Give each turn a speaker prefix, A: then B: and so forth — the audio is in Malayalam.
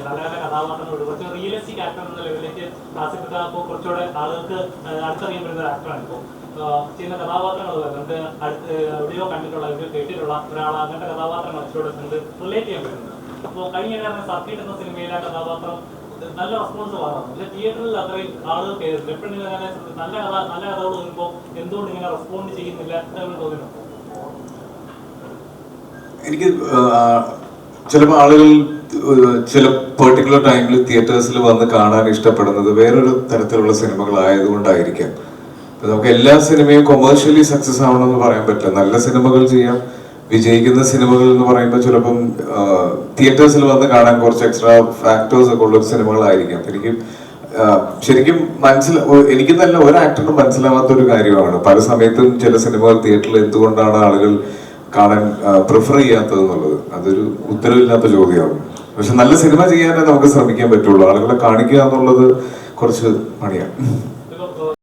A: നല്ല നല്ല കഥാപാത്രങ്ങളുണ്ട് കുറച്ച് റിയലിസ്റ്റിക് ആക്ടർ എന്ന ലെവലിലേക്ക് ക്ലാസിക് ഇപ്പോൾ കുറച്ചുകൂടെ ആളുകൾക്ക് അടുത്തറിയാൻ അടുത്തറിയപ്പെടുന്ന ഒരു ആക്ടറാണ് ഇപ്പോൾ ചെയ്യുന്ന കഥാപാത്രങ്ങൾ നമുക്ക് അടുത്ത് എവിടെയോ കണ്ടിട്ടുള്ള കേട്ടിട്ടുള്ള ഒരാൾ അങ്ങനത്തെ കഥാപാത്രങ്ങൾ കുറച്ചുകൂടെ നമുക്ക് റിലേറ്റ് ചെയ്യാൻ പറ്റുന്നത് അപ്പോൾ കഴിഞ്ഞ കാരണം സർക്കിട്ട് എന്ന സിനിമയിലെ കഥാപാത്രം നല്ല റെസ്പോൺസ് ആണ്. പക്ഷെ തിയേറ്ററിൽ അത്രയും ആളുകൾ കയറുന്നു എപ്പോഴും നല്ല കഥ നല്ല കഥകൾ വരുമ്പോൾ എന്തുകൊണ്ട് ഇങ്ങനെ റെസ്പോണ്ട് ചെയ്യുന്നില്ല? എന്ന് തോന്നുന്നു
B: എനിക്ക് ചിലപ്പോൾ ആളുകൾ ചില പെർട്ടിക്കുലർ ടൈമിൽ തിയേറ്റേഴ്സിൽ വന്ന് കാണാൻ ഇഷ്ടപ്പെടുന്നത് വേറൊരു തരത്തിലുള്ള സിനിമകളായതുകൊണ്ടായിരിക്കാം നമുക്ക് എല്ലാ സിനിമയും കൊമേഴ്ഷ്യലി സക്സസ് ആവണമെന്ന് പറയാൻ പറ്റില്ല. നല്ല സിനിമകൾ ചെയ്യാം വിജയിക്കുന്ന സിനിമകൾ എന്ന് പറയുമ്പോൾ ചിലപ്പം തിയേറ്റേഴ്സിൽ വന്ന് കാണാൻ കുറച്ച് എക്സ്ട്രാ ഫാക്ടേഴ്സ് ഒക്കെ ഉള്ള സിനിമകളായിരിക്കാം. എനിക്ക് ശരിക്കും മനസ്സില എനിക്ക് തന്നെ ഒരു മനസ്സിലാവാത്ത ഒരു കാര്യമാണ്. പല സമയത്തും ചില സിനിമകൾ തിയേറ്ററിൽ എന്തുകൊണ്ടാണ് ആളുകൾ കാണാൻ പ്രിഫർ ചെയ്യാത്തത് എന്നുള്ളത്. അതൊരു ഉത്തരവില്ലാത്ത ചോദ്യമാണ്. പക്ഷെ നല്ല സിനിമ ചെയ്യാനേ നമുക്ക് ശ്രമിക്കാൻ പറ്റുള്ളൂ. ആളുകളെ കാണിക്കുക എന്നുള്ളത് കുറച്ച് പണിയാണ്